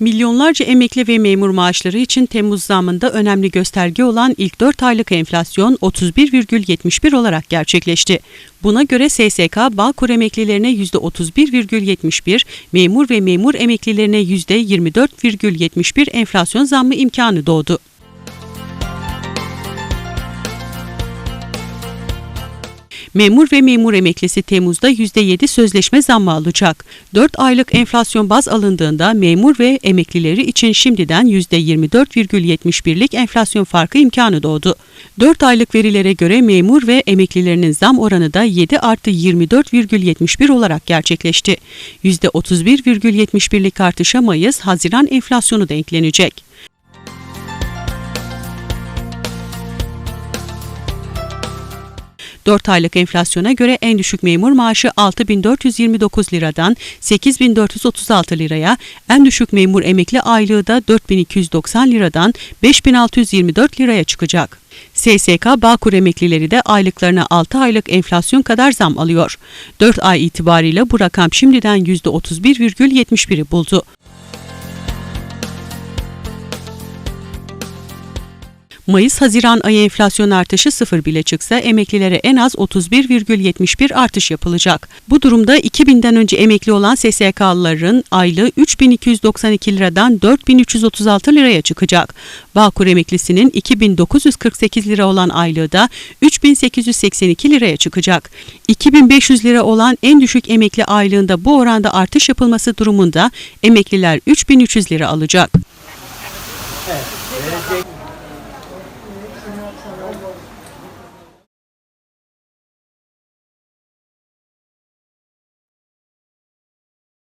Milyonlarca emekli ve memur maaşları için Temmuz zamında önemli gösterge olan ilk 4 aylık enflasyon 31,71 olarak gerçekleşti. Buna göre SSK Bağkur emeklilerine %31,71, memur ve memur emeklilerine %24,71 enflasyon zammı imkanı doğdu. Memur ve memur emeklisi Temmuz'da %7 sözleşme zammı alacak. 4 aylık enflasyon baz alındığında memur ve emeklileri için şimdiden %24,71'lik enflasyon farkı imkanı doğdu. 4 aylık verilere göre memur ve emeklilerinin zam oranı da 7 artı 24,71 olarak gerçekleşti. %31,71'lik artışa Mayıs-Haziran enflasyonu da eklenecek. 4 aylık enflasyona göre en düşük memur maaşı 6429 liradan 8436 liraya, en düşük memur emekli aylığı da 4290 liradan 5624 liraya çıkacak. SSK Bağkur emeklileri de aylıklarına 6 aylık enflasyon kadar zam alıyor. 4 ay itibariyle bu rakam şimdiden %31,71'i buldu. Mayıs-Haziran ayı enflasyon artışı sıfır bile çıksa emeklilere en az 31,71 artış yapılacak. Bu durumda 2000'den önce emekli olan SSK'lıların aylığı 3292 liradan 4336 liraya çıkacak. Bağkur emeklisinin 2948 lira olan aylığı da 3882 liraya çıkacak. 2500 lira olan en düşük emekli aylığında bu oranda artış yapılması durumunda emekliler 3300 lira alacak. Абсолютно.